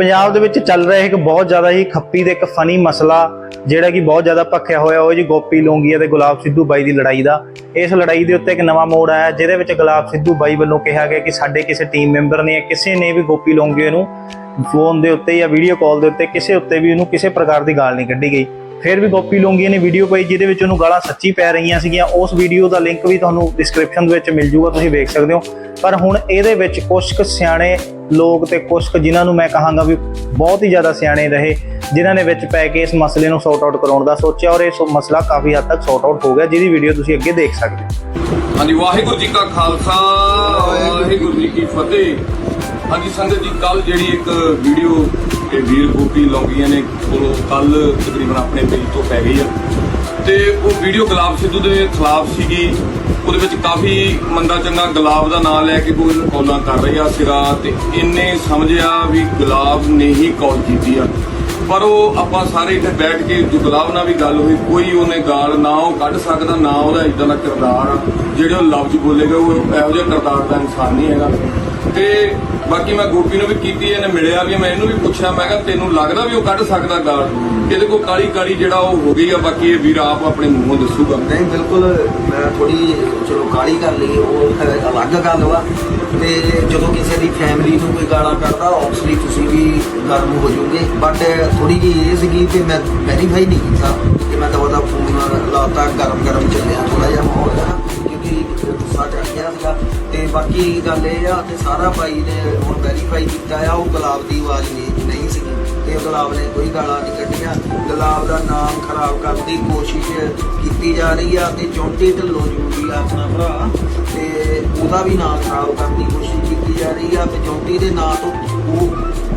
ਪੰਜਾਬ ਦੇ ਵਿੱਚ ਚੱਲ ਰਿਹਾ ਇੱਕ ਬਹੁਤ ਜ਼ਿਆਦਾ ਹੀ ਖੱਪੀ ਤੇ ਇੱਕ ਫਨੀ ਮਸਲਾ, ਜਿਹੜਾ ਕਿ ਬਹੁਤ ਜ਼ਿਆਦਾ ਭਖਿਆ ਹੋਇਆ ਉਹ ਜੀ ਗੋਪੀ ਲੋਂਗੀਆ ਤੇ ਗੁਲਾਬ ਸਿੱਧੂ ਬਾਈ ਦੀ ਲੜਾਈ ਦਾ। ਇਸ ਲੜਾਈ ਦੇ ਉੱਤੇ ਇੱਕ ਨਵਾਂ ਮੋੜ ਆਇਆ, ਜਿਹਦੇ ਵਿੱਚ ਗੁਲਾਬ ਸਿੱਧੂ ਬਾਈ ਵੱਲੋਂ ਕਿਹਾ ਗਿਆ ਕਿ ਸਾਡੇ ਕਿਸੇ ਟੀਮ ਮੈਂਬਰ ਨੇ ਕਿਸੇ ਨੇ ਵੀ ਗੋਪੀ ਲੋਂਗੀਆ ਨੂੰ ਫੋਨ ਦੇ ਉੱਤੇ ਜਾਂ ਵੀਡੀਓ ਕਾਲ ਦੇ ਉੱਤੇ ਕਿਸੇ ਉੱਤੇ ਵੀ ਉਹਨੂੰ ਕਿਸੇ ਪ੍ਰਕਾਰ ਦੀ ਗਾਲ ਨਹੀਂ ਕੱਢੀ ਗਈ। ਫਿਰ ਵੀ ਗੋਪੀ ਲੋਂਗੀਆ ਨੇ ਵੀਡੀਓ ਪਾਈ, ਜਿਹਦੇ ਵਿੱਚ ਉਹਨੂੰ ਗਾਲਾਂ ਸੱਚੀ ਪੈ ਰਹੀਆਂ ਸੀਗੀਆਂ। ਉਸ ਵੀਡੀਓ ਦਾ ਲਿੰਕ ਵੀ ਤੁਹਾਨੂੰ ਡਿਸਕ੍ਰਿਪਸ਼ਨ ਦੇ ਵਿੱਚ ਮਿਲ ਜੂਗਾ, ਤੁਸੀਂ ਵੇਖ ਸਕਦੇ ਹੋ। ਪਰ ਹੁਣ ਇਹਦੇ ਵਿੱਚ ਕੁਝ ਕੁ ਸਿਆਣੇ ਲੋਕ ਤੇ ਕੁਝ ਜਿਨ੍ਹਾਂ ਨੂੰ ਮੈਂ ਕਹਾਂਗਾ ਵੀ ਬਹੁਤ ਹੀ ਜ਼ਿਆਦਾ ਸਿਆਣੇ ਰਹੇ, ਜਿਨ੍ਹਾਂ ਨੇ ਵਿੱਚ ਪੈ ਕੇ ਇਸ ਮਸਲੇ ਨੂੰ ਸੌਟ ਆਊਟ ਕਰਾਉਣ ਦਾ ਸੋਚਿਆ ਔਰ ਇਹ ਸੋ- ਮਸਲਾ ਕਾਫੀ ਹੱਦ ਤੱਕ ਸੌਟ ਆਊਟ ਹੋ ਗਿਆ, ਜਿਹਦੀ ਵੀਡੀਓ ਤੁਸੀਂ ਅੱਗੇ ਦੇਖ ਸਕਦੇ ਹੋ। ਹਾਂਜੀ, ਵਾਹਿਗੁਰੂ ਜੀ ਕਾ ਖਾਲਸਾ, ਵਾਹਿਗੁਰੂ ਜੀ ਕੀ ਫਤਿਹ। ਹਾਂਜੀ, ਸੰਗਤ ਜੀ ਕੱਲ ਜਿਹੜੀ ਇੱਕ ਵੀਡੀਓ ਇਹ ਵੀਰ ਗੋਪੀ ਲੌਂਗੀਆਂ ਨੇ, ਕੋਲੋਂ ਕੱਲ ਤਕਰੀਬਨ ਆਪਣੇ ਪੇਜ ਤੋਂ ਪੈ ਗਈ ਆ। ਤੇ ਉਹ ਵੀਡੀਓ ਗੁਲਾਬ ਸਿੱਧੂ ਦੇ ਖਿਲਾਫ ਸੀਗੀ। ਉਹਦੇ ਵਿੱਚ ਕਾਫੀ ਮੰਦਾ ਚੰਗਾ ਗੁਲਾਬ ਦਾ ਨਾਮ ਲੈ ਕੇ ਕੋਈ ਕੌਲਾਂ ਕਰ ਰਿਹਾ ਸੀਗਾ ਸਿਰਾ ਤੇ ਇੰਨੇ ਸਮਝਿਆ ਵੀ ਗੁਲਾਬ ਨੇ ਹੀ ਕੌਲ ਕੀਤੀ ਆ। ਪਰ ਉਹ ਆਪਾਂ ਸਾਰੇ ਇੱਥੇ ਬੈਠ ਕੇ ਜੋ ਗੁਲਾਬ ਨਾਲ ਵੀ ਗੱਲ ਹੋਈ, ਕੋਈ ਉਹਨੇ ਗਾਲ ਨਾ ਉਹ ਕੱਢ ਸਕਦਾ, ਨਾ ਉਹਦਾ ਇਦਾਂ ਦਾ ਕਿਰਦਾਰ ਆ। ਜਿਹੜੇ ਉਹ ਲਫ਼ਜ਼ ਬੋਲੇਗਾ ਉਹ ਇਹੋ ਜਿਹਾ ਕਿਰਦਾਰ ਦਾ ਇਨਸਾਨ ਨਹੀਂ ਹੈਗਾ। ਤੇ ਬਾਕੀ ਮੈਂ ਗੋਪੀ ਨੂੰ ਵੀ ਕੀਤੀ, ਇਹਨੇ ਮਿਲਿਆ ਵੀ, ਮੈਂ ਇਹਨੂੰ ਵੀ ਪੁੱਛਿਆ, ਮੈਂ ਕਿਹਾ ਤੈਨੂੰ ਲੱਗਦਾ ਵੀ ਉਹ ਕੱਢ ਸਕਦਾ ਗਾਲ? ਇਹਦੇ ਕੋਲ ਕਾਲੀ ਕਾਲੀ ਜਿਹੜਾ ਉਹ ਹੋ ਗਈ ਆ, ਬਾਕੀ ਇਹ ਵੀਰ ਆਪ ਆਪਣੇ ਮੂੰਹੋਂ ਦੱਸੂਗਾ। ਨਹੀਂ, ਬਿਲਕੁਲ ਮੈਂ ਥੋੜੀ ਚਲੋ ਕਾਲੀ ਕਰ ਲਈ, ਉਹ ਅਲੱਗ ਗੱਲ ਵਾ। ਤੇ ਜਦੋਂ ਕਿਸੇ ਦੀ ਫੈਮਿਲੀ ਨੂੰ ਕੋਈ ਗਾਲਾਂ ਕੱਢਦਾ ਆਬਵੀਅਸਲੀ ਤੁਸੀਂ ਵੀ ਗਰਮ ਹੋ ਜਾਓਗੇ। ਬਟ ਥੋੜੀ ਜਿਹੀ ਇਹ ਸੀਗੀ ਕਿ ਮੈਂ ਵੈਰੀਫਾਈ ਨਹੀਂ ਕੀਤਾ ਕਿ ਮੈਂ ਤਾਂ ਉਹਦਾ ਫੋਨ ਲਾਤਾ ਗਰਮ ਗਰਮ ਚੱਲਿਆ ਥੋੜਾ ਜਿਹਾ ਮਾਹੌਲ ਹੈ ਨਾ ਕਿਉਂਕਿ ਗੁੱਸਾ ਚੜ ਗਿਆ ਸੀਗਾ ਤੇ ਬਾਕੀ ਗੱਲ ਇਹ ਆ ਕਿ ਸਾਰਾ ਭਾਈ ਨੇ ਹੁਣ ਵੈਰੀਫਾਈ ਕੀਤਾ ਆ, ਉਹ ਗੁਲਾਬ ਦੀ ਆਵਾਜ਼ ਨਹੀਂ ਨਹੀਂ ਸੀਗੀ। ਤੇ ਗੁਲਾਬ ਨੇ ਕੋਈ ਗਾਲਾਂ ਨਹੀਂ ਕੱਢੀਆਂ। ਗੁਲਾਬ ਦਾ ਨਾਮ ਖਰਾਬ ਕਰਨ ਦੀ ਕੋਸ਼ਿਸ਼ ਕੀਤੀ ਜਾ ਰਹੀ ਆ ਤੇ ਚੌਂਟੀ ਢਿੱਲੋਂ ਜੂਗੀ ਆ ਆਪਣਾ ਭਰਾ। ਤੇ ਉਹਦਾ ਵੀ ਨਾਮ ਖਰਾਬ ਕਰਨ ਦੀ ਕੋਸ਼ਿਸ਼ ਕੀਤੀ ਜਾ ਰਹੀ ਆ ਤੇ ਚੌਂਟੀ ਦੇ ਨਾਂ ਤੋਂ ਉਹ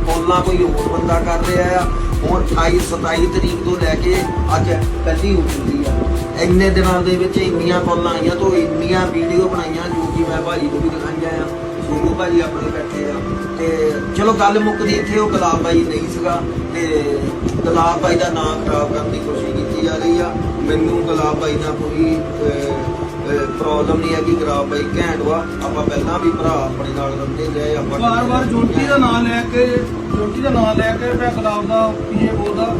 ਕੋਲਾ ਕੋਈ ਹੋਰ ਬੰਦਾ ਕਰ ਰਿਹਾ ਆ। ਹੁਣ 28 27 ਤਰੀਕ ਤੋਂ ਲੈ ਕੇ ਅੱਜ ਕੱਲੀ ਹੋ ਚੁੱਕੀ ਆ। ਇੰਨੇ ਦਿਨਾਂ ਦੇ ਵਿੱਚ ਇੰਨੀਆਂ ਕਾਲਾਂ ਆਈਆਂ ਤੋਂ ਇੰਨੀਆਂ ਵੀਡੀਓ ਬਣਾਈਆਂ ਜੋ ਮੈਂ ਭਾਜੀ ਨੂੰ ਵੀ ਦਿਖਾਈਆਂ ਆ। ਸੋਨੂ ਭਾਜੀ ਆਪਣੇ ਬੈਠੇ ਆ। ਤੇ ਚਲੋ ਗੱਲ ਮੁੱਕਦੀ ਇੱਥੇ ਉਹ ਗੁਲਾਬ ਭਾਈ ਨਹੀਂ ਸੀਗਾ। ਤੇ ਗੁਲਾਬ ਭਾਈ ਦਾ ਨਾਮ ਖਰਾਬ ਕਰਨ ਦੀ ਕੋਸ਼ਿਸ਼ ਕੀਤੀ ਜਾ ਰਹੀ ਆ। ਮੈਨੂੰ ਗੁਲਾਬ ਭਾਈ ਨਾਲ ਕੋਈ ਪ੍ਰੋਬਲਮ ਨਹੀਂ ਹੈ ਕਿ ਗੁਲਾਬ ਭਾਈ ਘੈਂਟ ਵਾ। ਆਪਾਂ ਪਹਿਲਾਂ ਵੀ ਭਰਾ ਆਪਣੇ ਨਾਲ ਰਹਿੰਦੇ ਗਏ ਆਪਾਂ ਵਾਰ ਵਾਰ ਜੋਤੀ ਦਾ ਨਾਮ ਲੈ ਕੇ ਜੋਤੀ ਦਾ ਨਾਮ ਲੈ ਕੇ ਮੈਂ ਗੁਲਾਬ ਦਾ ਪੀਏ ਬੋਲਦਾ।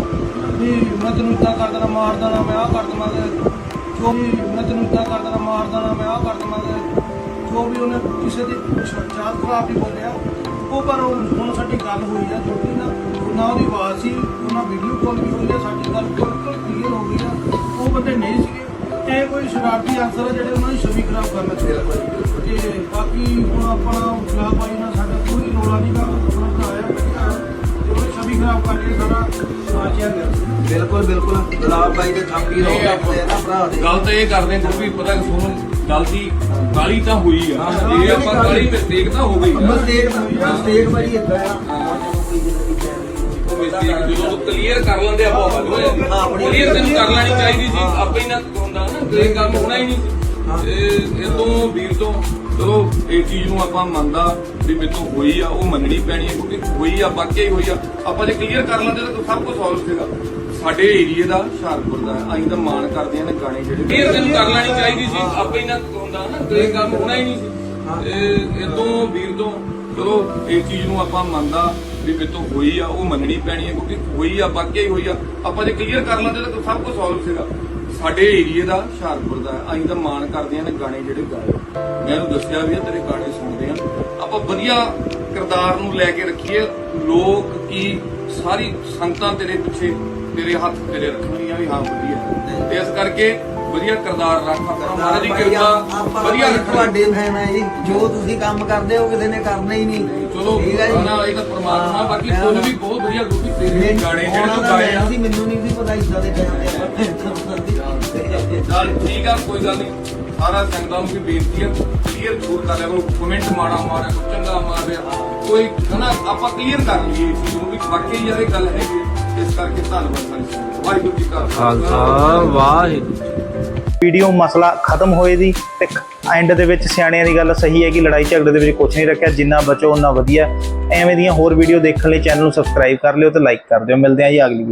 ਵੀ ਮੈਂ ਤੈਨੂੰ ਇੱਦਾਂ ਕਰ ਦੇਣਾ ਮਾਰ ਦੇਣਾ ਮੈਂ ਆਹ ਕਰ ਤੇ। ਜੋ ਵੀ ਮੈਂ ਤੈਨੂੰ ਇੱਦਾਂ ਕਰ ਦੇਣਾ ਮਾਰ ਦੇਣਾ ਮੈਂ ਆਹ ਕਰ ਤੇ। ਜੋ ਵੀ ਉਹਨੇ ਕਿਸੇ ਦੀ ਚਾਲ ਖਰਾਬ ਨਹੀਂ ਬੋਲਿਆ। ਉਹ ਪਰ ਉਹ- ਹੁਣ ਸਾਡੀ ਗੱਲ ਹੋਈ ਆ ਜੋਤੀ ਨਾਲ ਨਾ ਉਹਦੀ ਆਵਾਜ਼ ਸੀ ਉਹਨਾਂ ਵੀਡੀਓ ਕਾਲ ਵੀ ਹੋਈ ਆ ਸਾਡੀ ਗੱਲ ਬਿਲਕੁਲ ਕਲੀਅਰ ਹੋ ਗਈ ਆ। ਉਹ ਬੰਦੇ ਨਹੀਂ ਸੀਗੇ। ਇਹ ਕੋਈ ਸ਼ਰਾਰਤੀ ਅਨਸਰ ਆ ਜਿਹੜੇ ਉਹਨਾਂ ਦੀ ਛਵੀ ਖਰਾਬ ਕਰਨਾ ਚਾਹੁੰਦੇ ਤੇ ਬਾਕੀ ਹੁਣ ਆਪਣਾ ਗੁਲਾਬ ਭਾਈ ਨਾਲ ਸਾਡਾ ਕੋਈ ਰੋਲਾ ਨਹੀਂ ਗਾ ਆਪਣਾ ਭਰਾ ਆ ਵਧੀਆ ਤੇ ਉਹ ਛਵੀ ਖਰਾਬ ਕਰਕੇ ਸਾਰਾ ਸਾਚਿਆ ਗਿਆ। ਬਿਲਕੁਲ ਬਿਲਕੁਲ। ਗੁਲਾਬ ਭਾਈ ਦੇ ਥਾਪੀ ਰੋਕ ਆਪਣੇ ਨਾ ਭਰਾ ਦੇ। ਗੱਲ ਤਾਂ ਇਹ ਕਰਦੇ ਹਾਂ ਵੀ ਪਤਾ ਕਿ ਤੁਹਾਨੂੰ ਗਲਤੀ ਗਾਲੀ ਤਾਂ ਹੋਈ ਆ। ਇਹ ਆਪਾਂ ਗਾਲੀ ਮਿਸਟੇਕ ਤਾਂ ਹੋ ਗਈ ਆ। ਮਸਟੇਕ ਮਸਟੇਕ ਭਾਈ ਇਦਾਂ ਆ। ਉਹ mistake ਜਦੋਂ ਕਲੀਅਰ ਕਰ ਲੈਂਦੇ ਆਪਾਂ ਹਾਂ, ਆਪਣੀ- ਕਲੀਅਰ ਤੈਨੂੰ ਕਰ ਲੈਣੀ ਚਾਹੀਦੀ ਸੀ ਆਪੇ ਹੀ ਨਾ ਹੁੰਦਾ ਨਾ ਤੇ ਇਹ ਕੰਮ ਹੋਣਾ ਹੀ ਨਹੀਂ ਸੀ। ਇਹ ਤੋਂ ਵੀਰ ਤੋਂ ਚਲੋ ਇਹ ਚੀਜ਼ ਨੂੰ ਆਪਾਂ ਮੰਨਦਾ ਵੀ ਮੇਰੇ ਤੋਂ ਹੋਈ ਆ ਉਹ ਮੰਨਣੀ ਪੈਣੀ ਹੈ ਕਿਉਂਕਿ ਹੋਈ ਆ ਵਾਕਿਆ ਹੀ ਹੋਈ ਆ। ਆਪਾਂ ਜੇ ਕਲੀਅਰ ਕਰ ਲੈਂਦੇ ਤਾਂ ਸਭ ਕੁਝ ਸੋਲਵ ਸੀਗਾ। ਸਾਡੇ ਏਰੀਏ ਦਾ ਹੁਸ਼ਿਆਰਪੁਰ ਦਾ ਅਸੀਂ ਤਾਂ ਮਾਣ ਕਰਦੇ ਆ ਨੇ ਗਾਣੇ ਜਿਹੜੇ ਕਲੀਅਰ ਤੈਨੂੰ ਕਰ ਲੈਣੀ ਚਾਹੀਦੀ ਸੀ ਆਪੇ ਹੀ ਨਾ ਹੁੰਦਾ ਨਾ ਤੇ ਇਹ ਕੰਮ ਹੋਣਾ ਹੀ ਨਹੀਂ ਸੀ। ਇਹ ਇਹ ਤੋਂ ਵੀਰ ਤੋਂ ਚਲੋ ਇਹ ਚੀਜ਼ ਨੂੰ ਆਪਾਂ ਮੰਨਦਾ ਵੀ ਮੇਰੇ ਤੋਂ ਹੋਈ ਆ ਉਹ ਮੰਨਣੀ ਪੈਣੀ ਹੈ ਕਿਉਂਕਿ ਹੋਈ ਆ ਵਾਕਿਆ ਹੀ ਹੋਈ ਆ। ਆਪਾਂ ਜੇ ਕਲੀਅਰ ਕਰ ਲੈਂਦੇ ਤਾਂ ਸਭ ਕੁਝ ਸੋਲਵ ਸੀਗਾ। ਸਾਡੇ ਏਰੀਏ ਦਾ ਹੁਸ਼ਿਆਰਪੁਰ ਦਾ ਅਸੀਂ ਤਾਂ ਮਾਣ ਕਰਦੇ ਆ ਨੇ ਗਾਣੇ ਜਿਹੜੇ ਗਾਏ। ਮੈਂ ਉਹਨੂੰ ਦੱਸਿਆ ਵੀ ਤੇਰੇ ਗਾਣੇ ਸੁਣਦੇ ਆ। ਆਪਾਂ ਵਧੀਆ ਕਿਰਦਾਰ ਨੂੰ ਲੈ ਕੇ ਰੱਖੀਏ। ਲੋਕ ਕੀ ਸਾਰੀ ਸੰਗਤਾਂ ਤੇਰੇ ਪਿੱਛੇ ਤੇਰੇ ਹੱਥ ਤੇਰੇ ਰੱਖਣੀਆਂ ਵੀ ਹਾਂ ਵਧੀਆ। ਤੇ ਇਸ ਕਰਕੇ ਵਧੀਆ ਕਿਰਦਾਰ ਰੱਖ ਆਪਣਾ। ਮਹਾਰਾਜ ਦੀ ਕਿਰਪਾ ਵਧੀਆ ਰੱਖਣਾ। ਤੁਹਾਡੇ ਫੈਨ ਹੈ ਜੀ। ਜੋ ਤੁਸੀਂ ਕੰਮ ਕਰਦੇ ਹੋ ਕਿਸੇ ਨੇ ਕਰਨਾ ਹੀ ਨਹੀਂ। ਚਲੋ ਹੈ ਨਾ ਇਹ ਤਾਂ ਪਰਮਾਤਮਾ ਹਾਂ, ਬਾਕੀ ਫੁੱਲ ਵੀ ਬਹੁਤ ਵਧੀਆ ਕਿਉਂਕਿ ਤੇਰੇ ਗਾਣੇ ਜਿਹੜੇ ਤੂੰ ਗਾਏ ਆ ਮੈਨੂੰ ਨਹੀਂ ਸੀ ਪਤਾ ਇਦਾਂ ਦੇ ਟਾਈਮ ਚੱਲ ਠੀਕ ਆ ਕੋਈ ਗੱਲ ਨਹੀਂ। ਸਾਰਾ ਸੰਗਤਾਂ ਨੂੰ ਵੀ ਬੇਨਤੀ ਆ ਕਲੀਅਰ ਜ਼ਰੂਰ ਕਰ ਲਿਆ ਕਰੋ। ਕਮੈਂਟ ਮਾੜਾ ਮਾਰਿਆ ਕੋਈ ਚੰਗਾ ਮਾਰਿਆ। ਕੋਈ ਹਨਾ ਆਪਾਂ ਕਲੀਅਰ ਕਰ ਲਈਏ ਇਸ ਨੂੰ ਵੀ। ਵਾਕਈ ਯਾਰ ਇਹ ਗੱਲ ਹੈਗੀ ਹੈ। ਇਸ ਕਰਕੇ ਧੰਨਵਾਦ ਸਾਰੀ ਵਾਹਿਗੁਰੂ ਜੀ ਕਾ ਖਾਲਸਾ ਵਾਹਿਗੁਰੂ ਵੀਡੀਓ ਮਸਲਾ ਖਤਮ ਹੋਏ ਦੀ ਤੇ ਐਂਡ ਦੇ ਵਿੱਚ ਸਿਆਣਿਆਂ ਦੀ ਗੱਲ ਸਹੀ ਹੈ ਕਿ ਲੜਾਈ ਝਗੜੇ ਦੇ ਵਿੱਚ ਕੁਝ ਨਹੀਂ ਰੱਖਿਆ, ਜਿੰਨਾ ਬਚੋ ਉਹਨਾਂ ਵਧੀਆ। ਐਵੇਂ ਦੀਆਂ ਹੋਰ ਵੀਡੀਓ ਦੇਖਣ ਲਈ ਚੈਨਲ ਨੂੰ ਸਬਸਕ੍ਰਾਈਬ ਕਰ ਲਿਓ ਤੇ ਲਾਈਕ ਕਰ ਦਿਓ। ਮਿਲਦੇ ਹਾਂ ਜੀ ਅਗਲੀ